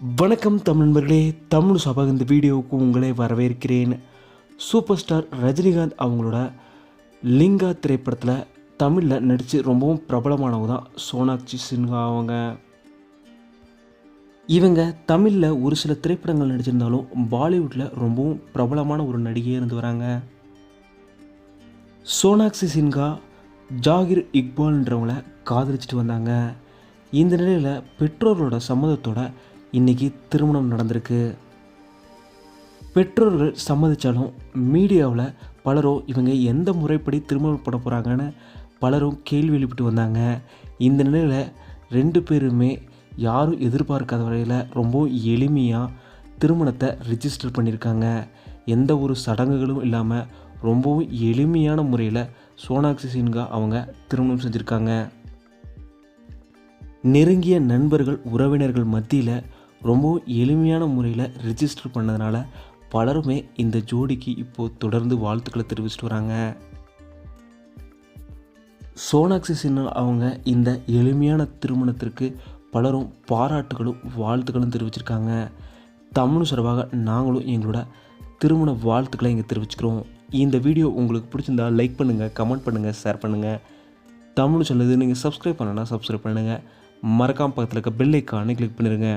வணக்கம் தமிழ் நண்பர்களே தமிழ் சபா இந்த வீடியோவுக்கு உங்களை வரவேற்கிறேன். சூப்பர் ஸ்டார் ரஜினிகாந்த் அவங்களோட லிங்கா திரைப்படத்தில் தமிழில் நடித்து ரொம்பவும் பிரபலமானவங்க தான் சோனாக்ஷி சின்ஹா அவங்க. இவங்க தமிழில் ஒரு சில திரைப்படங்கள் நடிச்சிருந்தாலும் பாலிவுட்டில் ரொம்பவும் பிரபலமான ஒரு நடிகையாக இருந்து வராங்க. சோனாக்ஷி சின்ஹா ஜாகிர் இக்பால்ன்றவங்கள காதலிச்சிட்டு வந்தாங்க. இந்த நிலையில் பெற்றோர்களோட சம்மதத்தோட இன்றைக்கி திருமணம் நடந்திருக்கு. பெற்றோர்கள் சம்மதித்தாலும் மீடியாவில் பலரும் இவங்க எந்த முறைப்படி திருமணம் பண்ண போகிறாங்கன்னு பலரும் கேள்வி எழுப்பிட்டு வந்தாங்க. இந்த நிலையில் ரெண்டு பேருமே யாரும் எதிர்பார்க்காத வகையில் ரொம்ப எளிமையாக திருமணத்தை ரிஜிஸ்டர் பண்ணியிருக்காங்க. எந்த ஒரு சடங்குகளும் இல்லாமல் ரொம்பவும் எளிமையான முறையில் சோனாக்சி சின்ஹா அவங்க திருமணம் செஞ்சுருக்காங்க. நெருங்கிய நண்பர்கள் உறவினர்கள் மத்தியில் ரொம்பவும் எளிமையான முறையில் ரிஜிஸ்டர் பண்ணதுனால பலருமே இந்த ஜோடிக்கு இப்போது தொடர்ந்து வாழ்த்துக்களை தெரிவிச்சிட்டு வராங்க. சோனாக்சி சின்ஹா அவங்க இந்த எளிமையான திருமணத்திற்கு பலரும் பாராட்டுகளும் வாழ்த்துக்களும் தெரிவிச்சிருக்காங்க. தமிழ் சார்பாக நாங்களும் எங்களோட திருமண வாழ்த்துக்களை இங்கே தெரிவிச்சுக்கிறோம். இந்த வீடியோ உங்களுக்கு பிடிச்சிருந்தா லைக் பண்ணுங்கள் கமெண்ட் பண்ணுங்கள் ஷேர் பண்ணுங்கள் தமிழ் சொல்லுது நீங்கள் சப்ஸ்கிரைப் பண்ணனா சப்ஸ்கிரைப் பண்ணுங்கள் மறக்காம பக்கத்தில் இருக்க பெல் ஐக்கானை கிளிக் பண்ணிடுங்க